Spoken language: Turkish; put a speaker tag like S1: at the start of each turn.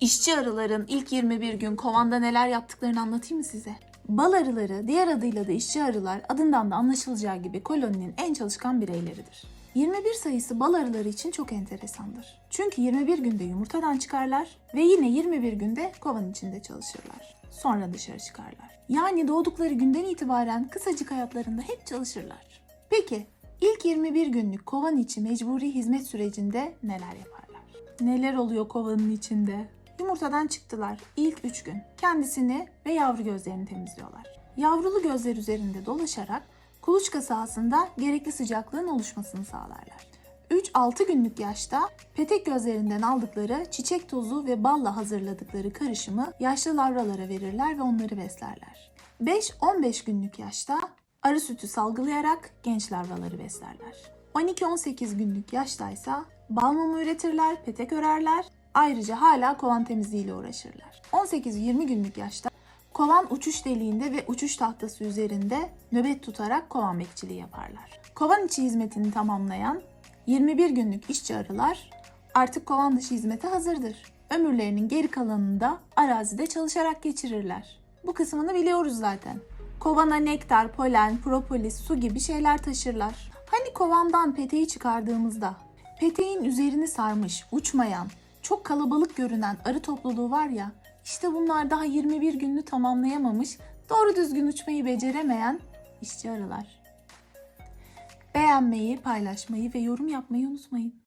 S1: İşçi arıların ilk 21 gün kovanda neler yaptıklarını anlatayım mı size? Bal arıları, diğer adıyla da işçi arılar adından da anlaşılacağı gibi koloninin en çalışkan bireyleridir. 21 sayısı bal arıları için çok enteresandır. Çünkü 21 günde yumurtadan çıkarlar ve yine 21 günde kovan içinde çalışırlar. Sonra dışarı çıkarlar. Yani doğdukları günden itibaren kısacık hayatlarında hep çalışırlar. Peki ilk 21 günlük kovan içi mecburi hizmet sürecinde neler yaparlar? Neler oluyor kovanın içinde? Yumurtadan çıktılar ilk 3 gün. Kendisini ve yavru gözlerini temizliyorlar. Yavrulu gözler üzerinde dolaşarak kuluçka sahasında gerekli sıcaklığın oluşmasını sağlarlar. 3-6 günlük yaşta petek gözlerinden aldıkları çiçek tozu ve balla hazırladıkları karışımı yaşlı lavralara verirler ve onları beslerler. 5-15 günlük yaşta arı sütü salgılayarak genç lavraları beslerler. 12-18 günlük yaştaysa bal mumu üretirler, petek örerler, ayrıca hala kovan temizliğiyle uğraşırlar. 18-20 günlük yaşta kovan uçuş deliğinde ve uçuş tahtası üzerinde nöbet tutarak kovan bekçiliği yaparlar. Kovan içi hizmetini tamamlayan 21 günlük işçi arılar artık kovan dışı hizmete hazırdır. Ömürlerinin geri kalanını da arazide çalışarak geçirirler. Bu kısmını biliyoruz zaten. Kovana nektar, polen, propolis, su gibi şeyler taşırlar. Hani kovandan peteği çıkardığımızda peteğin üzerini sarmış, uçmayan, çok kalabalık görünen arı topluluğu var ya, işte bunlar daha 21 gününü tamamlayamamış, doğru düzgün uçmayı beceremeyen işçi arılar. Beğenmeyi, paylaşmayı ve yorum yapmayı unutmayın.